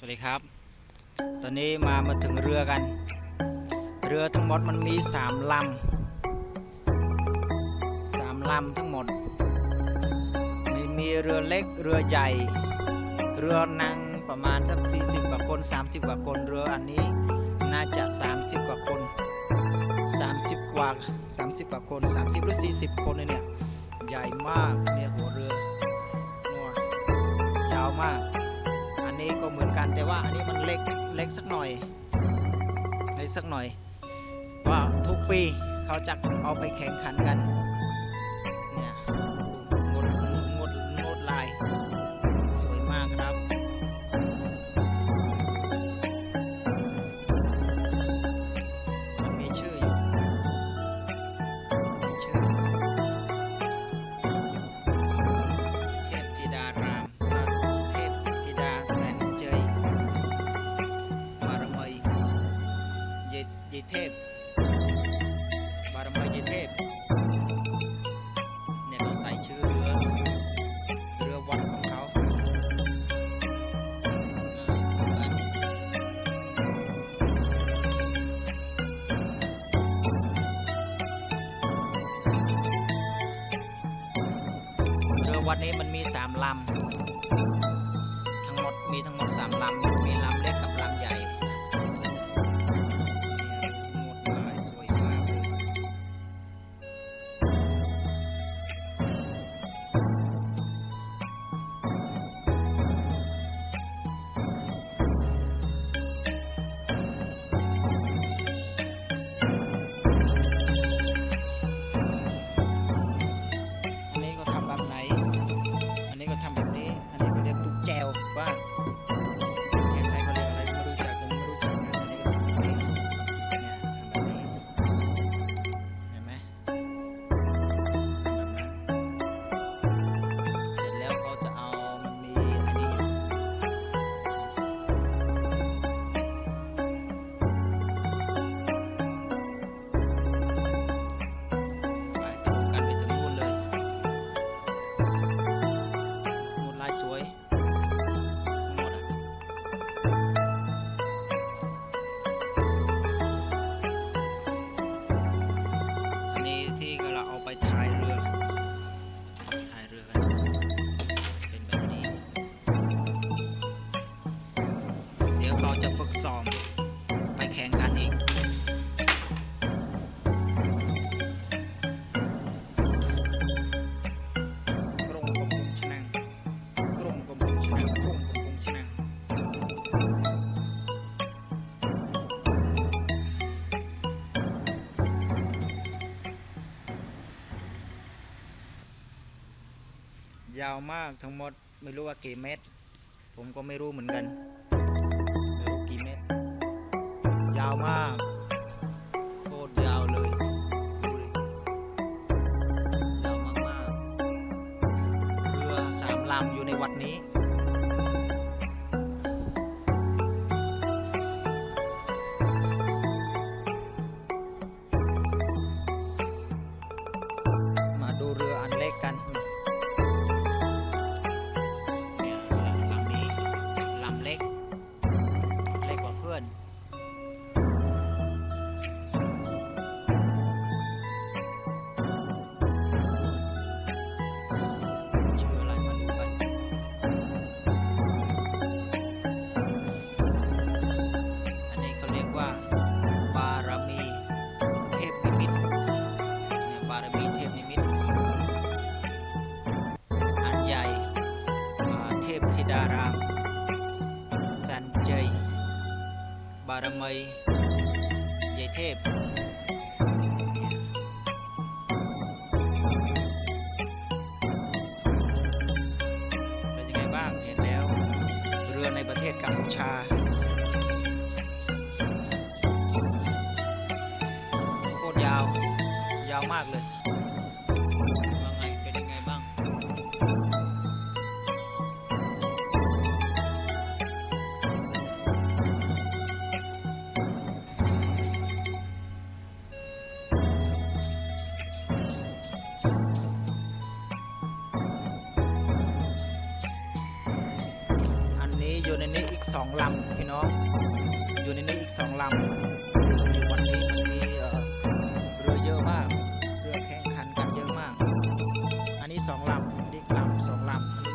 สวัสดีครับ ตอนนี้มามาถึงเรือกัน เรือทั้งหมดมันมีสามลำสามลำทั้งหมด มีมีเรือเล็กเรือใหญ่ เรือนั่งประมาณสัก40 กว่าคน 30 กว่าคน เรืออันนี้น่าจะ 30 กว่าคน 30 กว่า 30 กว่าคน 30 หรือ 40 คนเลยเนี่ย ใหญ่มากเนี่ยหัวเรือนัวยาวมาก ก็เหมือนกัน แต่ว่าอันนี้มันเล็กเล็กสักหน่อยเล็กสักหน่อย ว่าทุกปีเขาจะเอาไปแข่งขันกัน เนี่ยเขาใส่ชื่อเรือ เรือวัดของเขาเรือวัดนี้มันมีสามลำ ทั้งหมดมีทั้งหมดสามลำ มีลำเล็กกับลำใหญ่ สวยหมดอันนี้ที่เราเอาไปถ่ายเรือถ่ายเรือกันเป็นแบบนี้ เดี๋ยวเราจะฝึกซ้อม ยาวมากทั้งหมดไม่รู้ว่ากี่เมตร ผมก็ไม่รู้เหมือนกัน ไม่รู้กี่เมตร ยาวมากโคตรยาวเลยดูดิยาวมากๆเรือสามลำอยู่ในวัดนี้ ว่า บารมีเทพนิมิตเนี่ยบารมีเทพนิมิต อันใหญ่เทพธิดารามสันเจยบารมียายเทพ มากเลยอันนี้อยู่ในนี้อีกสองลำพี่น้อง อยู่ในนี้อีกสองลำในวันนี้ แข่งขันกันเยอะมาก อันนี้สองลำนี่ลำสองลำ